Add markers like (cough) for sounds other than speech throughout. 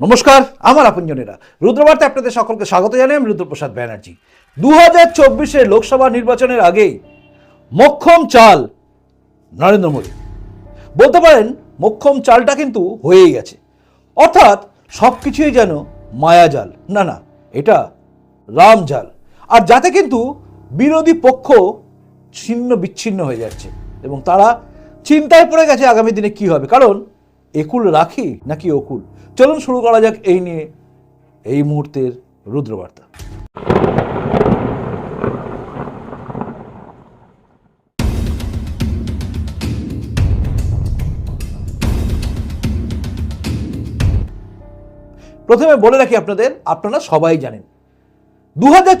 নমস্কার, আমার আপনজনেরা। রুদ্রবার্তে আপনাদের সকলকে স্বাগত জানাই, আমি রুদ্রপ্রসাদ ব্যানার্জি। দু হাজার চব্বিশের লোকসভা নির্বাচনের আগেই মক্ষম চাল নরেন্দ্র মোদী। বলতে পারেন, মক্ষম চালটা কিন্তু হয়েই গেছে। অর্থাৎ সব কিছুই যেন মায়াজাল না না, এটা রামজাল আর যাতে কিন্তু বিরোধী পক্ষ ছিন্ন বিচ্ছিন্ন হয়ে যাচ্ছে এবং তারা চিন্তায় পড়ে গেছে আগামী দিনে কি হবে। কারণ একুল রাখি নাকি অকুল? চলুন শুরু করা যাক এই নিয়ে এই মুহূর্তের রুদ্রবার্তা। প্রথমে বলে রাখি আপনাদের, আপনারা সবাই জানেন দু হাজার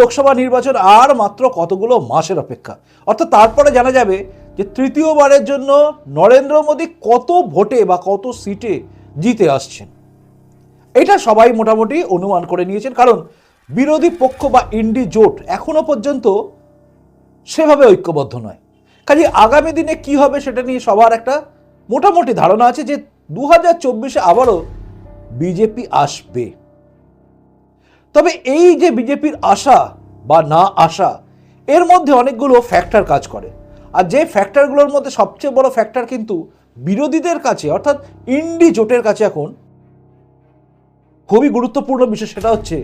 লোকসভা নির্বাচন আর মাত্র কতগুলো মাসের অপেক্ষা? অর্থাৎ তারপরে জানা যাবে যে তৃতীয়বারের জন্য নরেন্দ্র মোদী কত ভোটে বা কত সিটে জিতে আসছেন। এটা সবাই মোটামুটি অনুমান করে নিয়েছেন, কারণ বিরোধী পক্ষ বা ইন্ডি জোট এখনও পর্যন্ত সেভাবে ঐক্যবদ্ধ নয়। কাজে আগামী দিনে কি হবে সেটা নিয়ে সবার একটা মোটামুটি ধারণা আছে যে দু হাজার চব্বিশে আবারও বিজেপি আসবে। তবে এই যে বিজেপির আশা বা না আশা, এর মধ্যে অনেকগুলো ফ্যাক্টর কাজ করে। আর যে ফ্যাক্টরগুলোর মধ্যে সবচেয়ে বড় ফ্যাক্টর কিন্তু বিরোধীদের কাছে, অর্থাৎ ইন্ডি জোটের কাছে এখন খুবই গুরুত্বপূর্ণ বিষয় সেটা হচ্ছে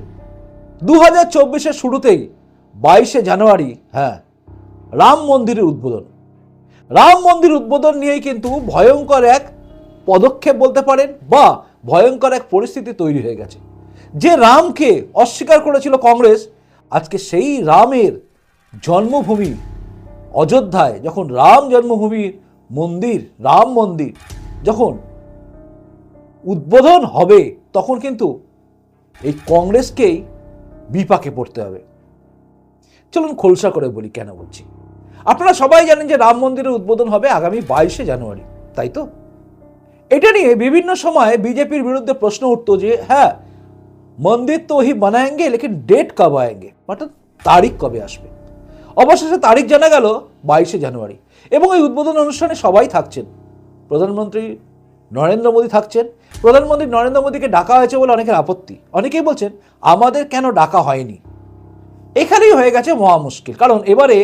দু হাজার চব্বিশের শুরুতেই বাইশে জানুয়ারি হ্যাঁ রাম মন্দিরের উদ্বোধন। রাম মন্দির উদ্বোধন নিয়েই কিন্তু ভয়ঙ্কর এক পদক্ষেপ বলতে পারেন বা ভয়ঙ্কর এক পরিস্থিতি তৈরি হয়ে গেছে। যে রামকে অস্বীকার করেছিল কংগ্রেস, আজকে সেই রামের জন্মভূমি অযোধ্যায় যখন রাম জন্মভূমির মন্দির, রাম মন্দির যখন উদ্বোধন হবে, তখন কিন্তু এই কংগ্রেসকেই বিপাকে পড়তে হবে। চলুন খোলসা করে বলি, কেন বলছি? আপনারা সবাই জানেন যে রাম মন্দিরের উদ্বোধন হবে আগামী বাইশে জানুয়ারি, তাই তো? এটা নিয়ে বিভিন্ন সময় বিজেপির বিরুদ্ধে প্রশ্ন উঠতো যে হ্যাঁ মন্দির তো ওহি বানায়েঙ্গে লেকিন ডেট কব আয়েঙ্গে? অর্থাৎ তারিখ কবে আসবে? অবশেষে তারিখ জানা গেল বাইশে জানুয়ারি এবং এই উদ্বোধন অনুষ্ঠানে সবাই থাকছেন। প্রধানমন্ত্রী নরেন্দ্র মোদী থাকছেন। প্রধানমন্ত্রী নরেন্দ্র মোদীকে ডাকা হয়েছে বলে অনেকের আপত্তি। অনেকেই বলছেন, আমাদের কেন ডাকা হয়নি? এখানেই হয়ে গেছে মহা মুশকিল, কারণ এবারে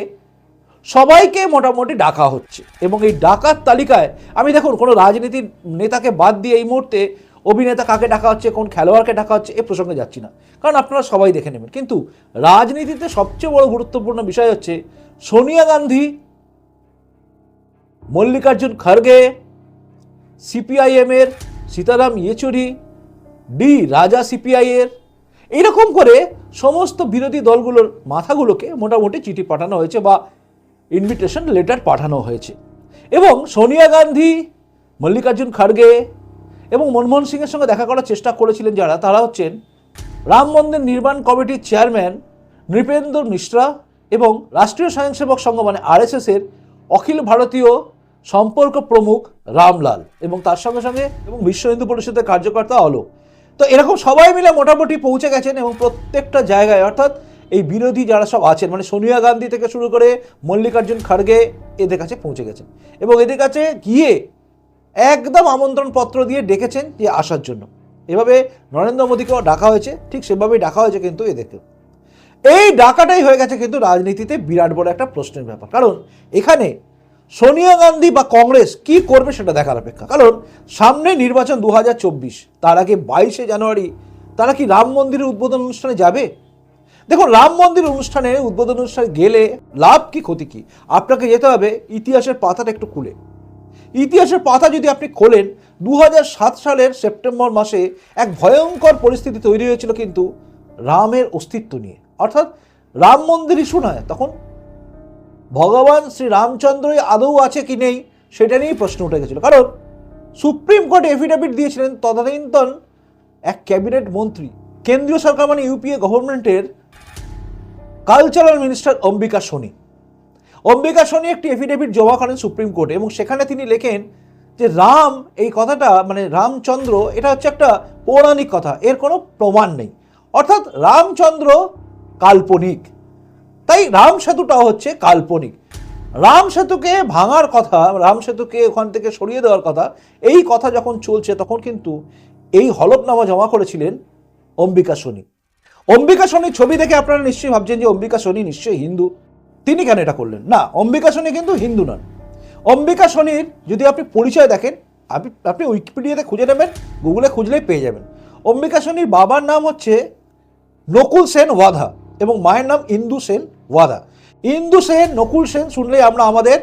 সবাইকে মোটামুটি ডাকা হচ্ছে এবং এই ডাকার তালিকায়, আমি দেখুন, কোনো রাজনীতির নেতাকে বাদ দিয়ে এই মুহূর্তে অভিনেতা কাকে ডাকা হচ্ছে, কোন খেলোয়াড়কে ডাকা হচ্ছে, এ প্রসঙ্গে যাচ্ছি না। কারণ আপনারা সবাই দেখে নেবেন। কিন্তু রাজনীতিতে সবচেয়ে বড় গুরুত্বপূর্ণ বিষয় হচ্ছে সোনিয়া গান্ধী, মল্লিকার্জুন খড়গে সিপিআইএমের সীতারাম ইয়েচুরি, ডি রাজা সিপিআইয়ের এইরকম করে সমস্ত বিরোধী দলগুলোর মাথাগুলোকে মোটামুটি চিঠি পাঠানো হয়েছে বা ইনভিটেশন লেটার পাঠানো হয়েছে। এবং সোনিয়া গান্ধী, মল্লিকার্জুন খড়গে এবং মনমোহন সিংয়ের সঙ্গে দেখা করার চেষ্টা করেছিলেন যারা, তারা হচ্ছেন রাম মন্দির নির্মাণ কমিটির চেয়ারম্যান নৃপেন্দ্র মিশ্রা এবং রাষ্ট্রীয় স্বয়ংসেবক সংঘ মানে আরএসএসের অখিল ভারতীয় সম্পর্ক প্রমুখ রামলাল এবং তার সঙ্গে সঙ্গে এবং বিশ্ব হিন্দু পরিষদের কার্যকর্তা অলোক তো এরকম সবাই মিলে মোটামুটি পৌঁছে গেছেন এবং প্রত্যেকটা জায়গায়, অর্থাৎ এই বিরোধী যারা সব আছেন মানে সোনিয়া গান্ধী থেকে শুরু করে মল্লিকার্জুন খড়গে এদের কাছে পৌঁছে গেছেন। এবং এদের কাছে গিয়ে একদম আমন্ত্রণ পত্র দিয়ে ডেকেছেন যে আসার জন্য। এভাবে নরেন্দ্র মোদীকেও ডাকা হয়েছে, ঠিক সেভাবেই ডাকা হয়েছে কিন্তু এদেরকেও। এই ডাকাটাই হয়ে গেছে কিন্তু রাজনীতিতে বিরাট বড় একটা প্রশ্নের ব্যাপার। কারণ এখানে সোনিয়া গান্ধী বা কংগ্রেস কি করবে সেটা দেখার অপেক্ষা। কারণ সামনে নির্বাচন দু হাজার চব্বিশ, তার আগে বাইশে জানুয়ারি, তারা কি রাম মন্দিরের উদ্বোধন অনুষ্ঠানে যাবে? দেখুন, রাম মন্দির অনুষ্ঠানে উদ্বোধন অনুষ্ঠানে গেলে লাভ কি, ক্ষতি কি? আপনাকে যেতে হবে ইতিহাসের পাতাটা একটু খুলে। ইতিহাসের পাতা যদি আপনি খোলেন দু হাজার সাত সালের সেপ্টেম্বর মাসে এক ভয়ঙ্কর পরিস্থিতি তৈরি হয়েছিল কিন্তু রামের অস্তিত্ব নিয়ে। অর্থাৎ রাম মন্দির ইস্যু নয়, তখন ভগবান শ্রী রামচন্দ্রই আদৌ আছে কি নেই, সেটা নিয়েই প্রশ্ন উঠে গেছিল। কারণ সুপ্রিম কোর্ট এফিডেভিট দিয়েছিলেন তদানীন্তন এক ক্যাবিনেট মন্ত্রী, কেন্দ্রীয় সরকার মানে ইউপিএ গভর্নমেন্টের কালচারাল মিনিস্টার অম্বিকা সোনি। অম্বিকা সোনি একটি এফিডেভিট জমা করেন সুপ্রিম কোর্টে এবং সেখানে তিনি লেখেন যে রাম, এই কথাটা মানে রামচন্দ্র, এটা হচ্ছে একটা পৌরাণিক কথা, এর কোনো প্রমাণ নেই। অর্থাৎ রামচন্দ্র কাল্পনিক। তাই রাম সেতুটা হচ্ছে কাল্পনিক। রাম সেতুকে ভাঙার কথা, রাম সেতুকে ওখান থেকে সরিয়ে দেওয়ার কথা, এই কথা যখন চলছে তখন কিন্তু এই হলফনামা জমা করেছিলেন অম্বিকা সোনি। অম্বিকা সোনির ছবি দেখে আপনারা নিশ্চয়ই ভাবছেন যে অম্বিকা সোনি নিশ্চয়ই হিন্দু। তিনি কেন এটা করলেন? না, অম্বিকা শনি কিন্তু হিন্দু নন। অম্বিকা শনির যদি আপনি পরিচয় দেখেন, আপনি আপনি উইকিপিডিয়াতে খুঁজে নেবেন, গুগলে খুঁজলেই পেয়ে যাবেন। অম্বিকা শনির বাবার নাম হচ্ছে নকুল সেন ওয়াধা এবং মায়ের নাম ইন্দু সেন ওয়াধা। ইন্দু সেন, নকুল সেন শুনলেই আমরা আমাদের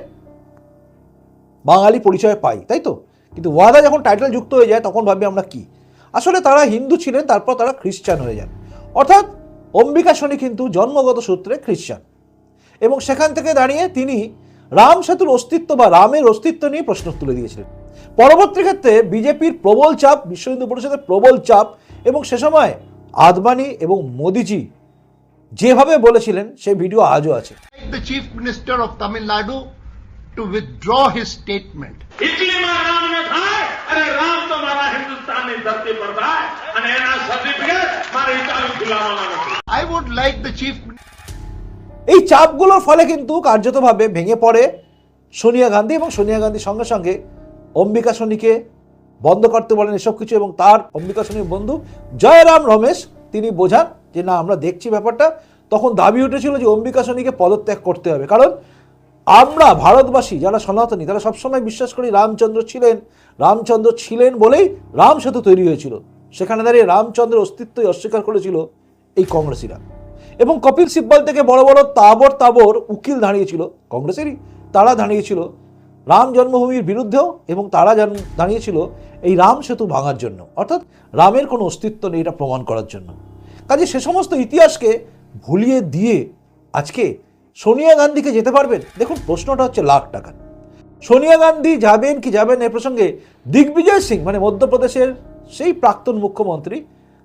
বাঙালি পরিচয় পাই, তাই তো? কিন্তু ওয়াদা যখন টাইটেল যুক্ত হয়ে যায়, তখন ভাবি আমরা কি? আসলে তারা হিন্দু ছিলেন, তারপর তারা খ্রিস্টান হয়ে যান। অর্থাৎ অম্বিকা শনি কিন্তু জন্মগত সূত্রে খ্রিস্টান। এবং সেখান থেকে দাঁড়িয়ে তিনি রাম সেতুর অস্তিত্ব বা রামের অস্তিত্ব নিয়ে প্রশ্ন তুলে দিয়েছিলেন। পরবর্তী ক্ষেত্রে বিজেপির প্রবল চাপ বিশ্ব হিন্দু পরিষদের প্রবল চাপ এবং সে সময় আদবানি এবং মোদিজি যেভাবে বলেছিলেন সেই ভিডিও আজও আছে। The chief minister of Tamil Nadu to withdraw statement এই চাপগুলোর ফলে কিন্তু কার্যতভাবে ভেঙে পড়ে সোনিয়া গান্ধী এবং সোনিয়া গান্ধীর সঙ্গে সঙ্গে অম্বিকা সোনিকে বন্ধ করতে বলেন এসব কিছু এবং তার অম্বিকা সোনির বন্ধু জয়রাম রমেশ, তিনি বোঝান যে না, আমরা দেখছি ব্যাপারটা। তখন দাবি উঠেছিল যে অম্বিকা সোনিকে পদত্যাগ করতে হবে। কারণ আমরা ভারতবাসী, যারা সনাতনী, তারা সবসময় বিশ্বাস করি রামচন্দ্র ছিলেন। রামচন্দ্র ছিলেন বলেই রাম সেতু তৈরি হয়েছিল। সেখানে দাঁড়িয়ে রামচন্দ্রের অস্তিত্বই অস্বীকার করেছিল এই কংগ্রেসীরা। এবং কপিল সিব্বল থেকে বড় বড় তাবর তাবর উকিল দাঁড়িয়েছিল, কংগ্রেসেরই তারা দাঁড়িয়েছিল, রাম জন্মভূমির বিরুদ্ধেও এবং তারা দাঁড়িয়েছিল এই রাম সেতু ভাঙার জন্য। অর্থাৎ রামের কোনো অস্তিত্ব নেই এটা প্রমাণ করার জন্য। কাজে সে সমস্ত ইতিহাসকে ভুলিয়ে দিয়ে আজকে সোনিয়া গান্ধীকে যেতে পারবেন? দেখুন, প্রশ্নটা হচ্ছে লাখ টাকা। সোনিয়া গান্ধী যাবেন কি যাবেন এ প্রসঙ্গে দিগ্বিজয় সিং মানে মধ্যপ্রদেশের সেই প্রাক্তন মুখ্যমন্ত্রী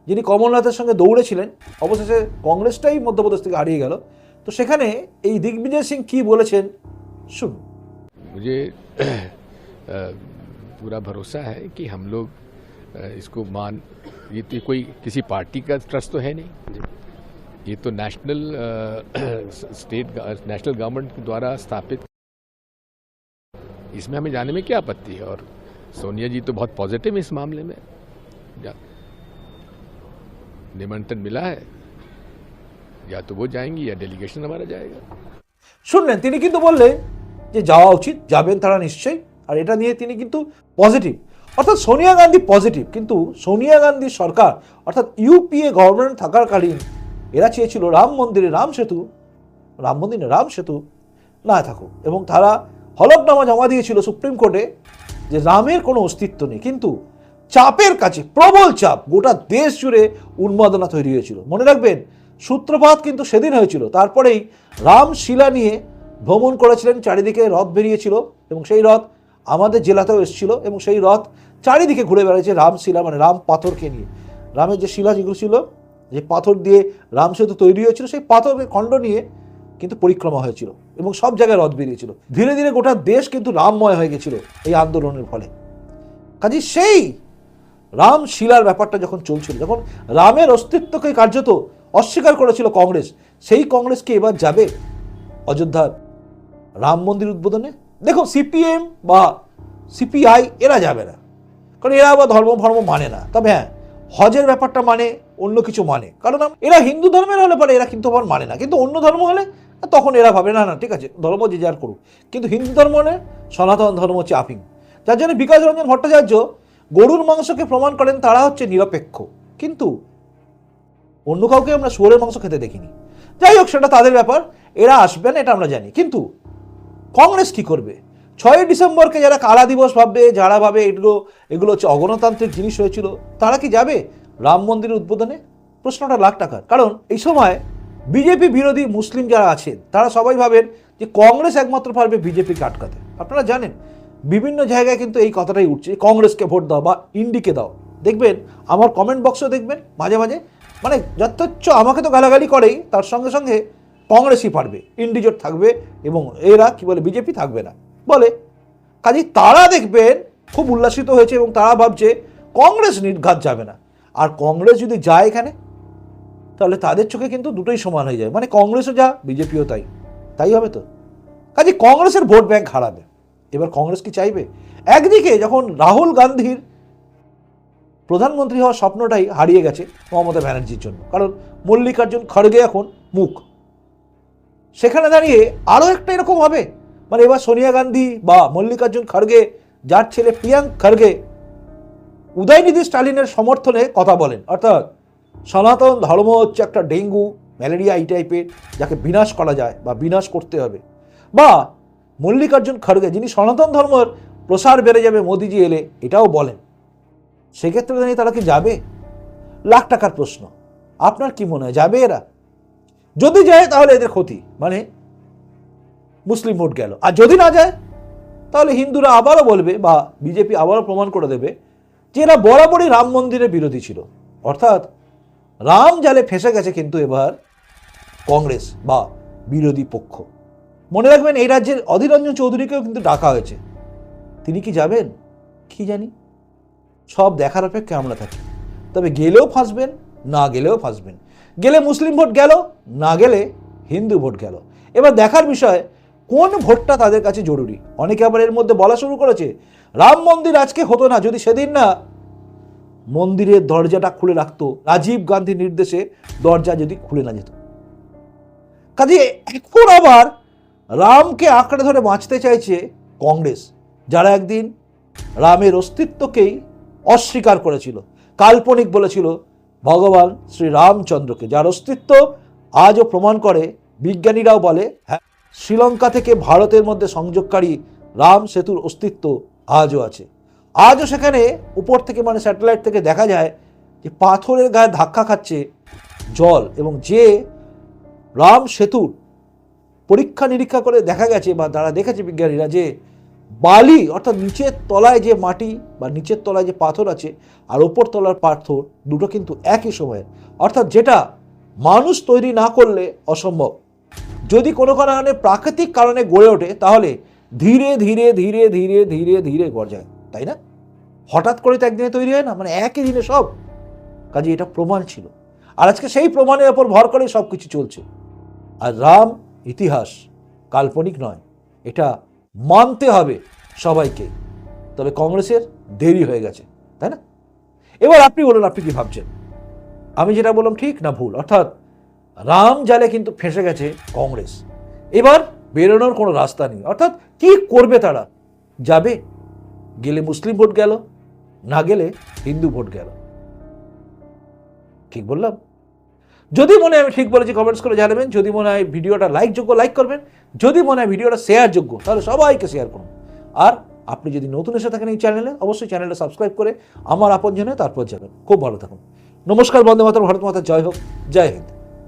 যিনি কমলনাথের সঙ্গে দৌড়েছিলেন অবশেষে কংগ্রেসটাই মধ্যপ্রদেশ থেকে হারিয়ে গেল তো সেখানে এই দিগ্বিজয় সিং কি বলেছেন শুনুন मुझे (clears throat) अ, पूरा भरोसा है कि हम लोग अ, इसको मान ये तो कोई किसी पार्टी का ट्रस्ट तो है नहीं ये तो national uh, state national government द्वारा स्थापित इसमें हमें जाने में क्या आपत्ति है और सोनिया जी तो बहुत पॉजिटिव है इस मामले में जा- निमंत्रण मिला है या तो वो जाएंगी या डेलीगेशन हमारा जाएगा শুনলেন তিনি কিন্তু বললেন যে যাওয়া উচিত যাবেন তারা নিশ্চয়ই আর এটা নিয়ে তিনি কিন্তু পজিটিভ অর্থাৎ সোনিয়া গান্ধী পজিটিভ কিন্তু সোনিয়া গান্ধী সরকার অর্থাৎ ইউপিএ গভর্নমেন্ট থাকাকালীন এরা চেয়েছিল রাম মন্দিরে রাম সেতু রাম মন্দিরে রাম সেতু না থাকুক এবং তারা হলফনামা জমা দিয়েছিল সুপ্রিম কোর্টে যে রামের কোনো অস্তিত্ব নেই কিন্তু চাপের কাছে, প্রবল চাপ, গোটা দেশ জুড়ে উন্মাদনা তৈরি হয়েছিল। মনে রাখবেন, সূত্রপাত কিন্তু সেদিন হয়েছিল। তারপরেই রামশিলা নিয়ে ভ্রমণ করেছিলেন, চারিদিকে রথ বেরিয়েছিল এবং সেই রথ আমাদের জেলাতেও এসেছিল এবং সেই রথ চারিদিকে ঘুরে বেড়াচ্ছে রামশিলা মানে রাম পাথরকে নিয়ে। রামের যে শিলা যেগুলো ছিল, যে পাথর দিয়ে রাম সেতু তৈরি হয়েছিল, সেই পাথরের খণ্ড নিয়ে কিন্তু পরিক্রমা হয়েছিল এবং সব জায়গায় রথ বেরিয়েছিল। ধীরে ধীরে গোটা দেশ কিন্তু রামময় হয়ে গেছিল এই আন্দোলনের ফলে। কাজে সেই রাম শিলার ব্যাপারটা যখন চলছিল, যখন রামের অস্তিত্বকে কার্যত অস্বীকার করেছিল কংগ্রেস, সেই কংগ্রেস কি এবার যাবে অযোধ্যার রাম মন্দির উদ্বোধনে। দেখো সিপিএম বা সিপিআই এরা যাবে না। কারণ এরা আবার ধর্ম ধর্ম মানে না। তবে হ্যাঁ হজের ব্যাপারটা মানে অন্য কিছু মানে। কারণ এরা হিন্দু ধর্মের হলে পরে, এরা কিন্তু আবার মানে না। কিন্তু অন্য ধর্ম হলে, তখন এরা ভাবে, না না, ঠিক আছে, ধর্ম যে যার করুক। কিন্তু হিন্দু ধর্ম হলে সনাতন ধর্ম হচ্ছে আফিং যার জন্য বিকাশ রঞ্জন ভট্টাচার্য গরুর মাংসকে প্রমাণ করেন তারা হচ্ছে নিরপেক্ষ। কিন্তু অন্য কাউকে আমরা শুয়োরের মাংস খেতে দেখিনি। যাই হোক, সেটা তাদের ব্যাপার। এরা আসবেন এটা আমরা জানি। কিন্তু কংগ্রেস কি করবে? ছয়ই ডিসেম্বরকে যারা কালা দিবস ভাববে, যারা ভাবে এগুলো এগুলো হচ্ছে অগণতান্ত্রিক জিনিস হয়েছিল, তারা কি যাবে রাম মন্দিরের উদ্বোধনে? প্রশ্নটা লাখ টাকার। কারণ এই সময় বিজেপি বিরোধী মুসলিম যারা আছেন, তারা সবাই ভাবেন যে কংগ্রেস একমাত্র পারবে বিজেপিকে আটকাতে। আপনারা জানেন বিভিন্ন জায়গায় কিন্তু এই কথাটাই উঠছে, কংগ্রেসকে ভোট দাও বা ইন্ডিকে দাও। দেখবেন, আমার কমেন্ট বক্সও দেখবেন, মাঝে মাঝে মানে যথেচ্ছ আমাকে তো গালাগালি করেই, তার সঙ্গে সঙ্গে কংগ্রেসই পারবে ইন্ডিজোট থাকবে এবং এরা কি বলে, বিজেপি থাকবে না। বলে, কাজেই তারা দেখবেন, খুব উল্লাসিত হয়েছে এবং তারা ভাবছে, কংগ্রেস নির্ঘাত যাবে না। আর কংগ্রেস যদি যায় এখানে, তাহলে তাদের চোখে কিন্তু দুটোই সমান হয়ে যায়। মানে কংগ্রেসও যা, বিজেপিও তাই। তাই হবে তো? কাজে কংগ্রেসের ভোট ব্যাংক হারাবে। এবার কংগ্রেস কি চাইবে? একদিকে যখন রাহুল গান্ধীর প্রধানমন্ত্রী হওয়ার স্বপ্নটাই হারিয়ে গেছে মমতা ব্যানার্জির জন্য, কারণ মল্লিকার্জুন খড়গে এখন মুখ। সেখানে দাঁড়িয়ে আরও একটা এরকম হবে মানে এবার সোনিয়া গান্ধী বা মল্লিকার্জুন খড়গে, যার ছেলে প্রিয়াঙ্ক খড়গে উদয়নিধি স্টালিনের সমর্থনে কথা বলেন। অর্থাৎ সনাতন ধর্ম হচ্ছে একটা ডেঙ্গু, ম্যালেরিয়া এই টাইপের যাকে বিনাশ করা যায় বা বিনাশ করতে হবে। বা মল্লিকার্জুন খড়গে, যিনি সনাতন ধর্মের প্রসার বেড়ে যাবে, মোদিজি এলে এটাও বলেন। সেক্ষেত্রে দাঁড়িয়ে তারা কি যাবে? লাখ টাকার প্রশ্ন। আপনার কি মনে হয়, যাবে এরা? যদি যায়, তাহলে এদের ক্ষতি। মানে মুসলিম ভোট গেল। আর যদি না যায়, তাহলে হিন্দুরা আবারও বলবে বা বিজেপি আবারও প্রমাণ করে দেবে যে এরা বরাবরই রাম মন্দিরের বিরোধী ছিল। অর্থাৎ রাম জালে ফেসে গেছে কিন্তু এবার কংগ্রেস বা বিরোধী পক্ষ। মনে রাখবেন এই রাজ্যের অধীর রঞ্জন চৌধুরীকেও কিন্তু ডাকা হয়েছে। তিনি কি যাবেন? কি জানি? সব দেখার অপেক্ষা আমরা থাকি। তবে গেলেও ফাঁসবেন, না গেলেও ফাঁসবেন। গেলে মুসলিম ভোট গেল, না গেলে হিন্দু ভোট গেল। এবার দেখার বিষয়, কোন ভোটটা তাদের কাছে জরুরি? অনেকে আবার এর মধ্যে বলা শুরু করেছে, রাম মন্দির আজকে হতো না, যদি সেদিন না মন্দিরের দরজাটা খুলে রাখতো, রাজীব গান্ধীর নির্দেশে দরজা যদি খুলে না যেত। কাজে এখন আবার রামকে আঁকড়ে ধরে বাঁচতে চাইছে কংগ্রেস, যারা একদিন রামের অস্তিত্বকেই অস্বীকার করেছিল। কাল্পনিক বলেছিল, ভগবান শ্রী রামচন্দ্রকে, যার অস্তিত্ব আজও প্রমাণ করে, বিজ্ঞানীরাও বলে হ্যাঁ শ্রীলঙ্কা থেকে ভারতের মধ্যে সংযোগকারী রাম সেতুর অস্তিত্ব আজও আছে। আজও সেখানে উপর থেকে মানে স্যাটেলাইট থেকে দেখা যায় যে পাথরের গায়ে ধাক্কা খাচ্ছে জল এবং যে রাম সেতুর পরীক্ষা নিরীক্ষা করে দেখা গেছে বা তারা দেখেছে বিজ্ঞানীরা যে বালি অর্থাৎ নিচের তলায় যে মাটি বা নিচের তলায় যে পাথর আছে আর ওপর তলার পাথর দুটো কিন্তু একই সময়ের অর্থাৎ যেটা মানুষ তৈরি না করলে অসম্ভব। যদি কোনো কারণে প্রাকৃতিক কারণে গড়ে ওঠে, তাহলে ধীরে ধীরে ধীরে ধীরে ধীরে ধীরে গড়ায় তাই না? হঠাৎ করে তো একদিনে তৈরি হয় না মানে একই দিনে সব। কাজে এটা প্রমাণ ছিল। আর আজকে সেই প্রমাণের ওপর ভর করে সব কিছু চলছে। আর রাম ইতিহাস কাল্পনিক নয়, এটা মানতে হবে সবাইকে। তবে কংগ্রেসের দেরি হয়ে গেছে, তাই না? এবার আপনি বলুন, আপনি কি ভাবছেন? আমি যেটা বললাম ঠিক না ভুল? অর্থাৎ রাম জালে কিন্তু ফেঁসে গেছে কংগ্রেস। এবার বেরোনোর কোনো রাস্তা নেই। অর্থাৎ কি করবে তারা? যাবে? গেলে মুসলিম ভোট গেল, না গেলে হিন্দু ভোট গেল। ঠিক বললাম? যদি মনে হয় আমি ঠিক বলেছি কমেন্টস করে জানাবেন। যদি মনে হয় ভিডিওটা লাইকযোগ্য লাইক করবেন। যদি মনে হয় ভিডিওটা শেয়ার যোগ্য, তাহলে সবাইকে শেয়ার করুন। আর আপনি যদি নতুন এসে থাকেন এই চ্যানেলে অবশ্যই চ্যানেলটা সাবস্ক্রাইব করে আমার আপন জানে তারপর যাবেন। খুব ভালো থাকুন। নমস্কার বন্দে মাতার ভারত মাতা, জয় হোক, জয় হিন্দ।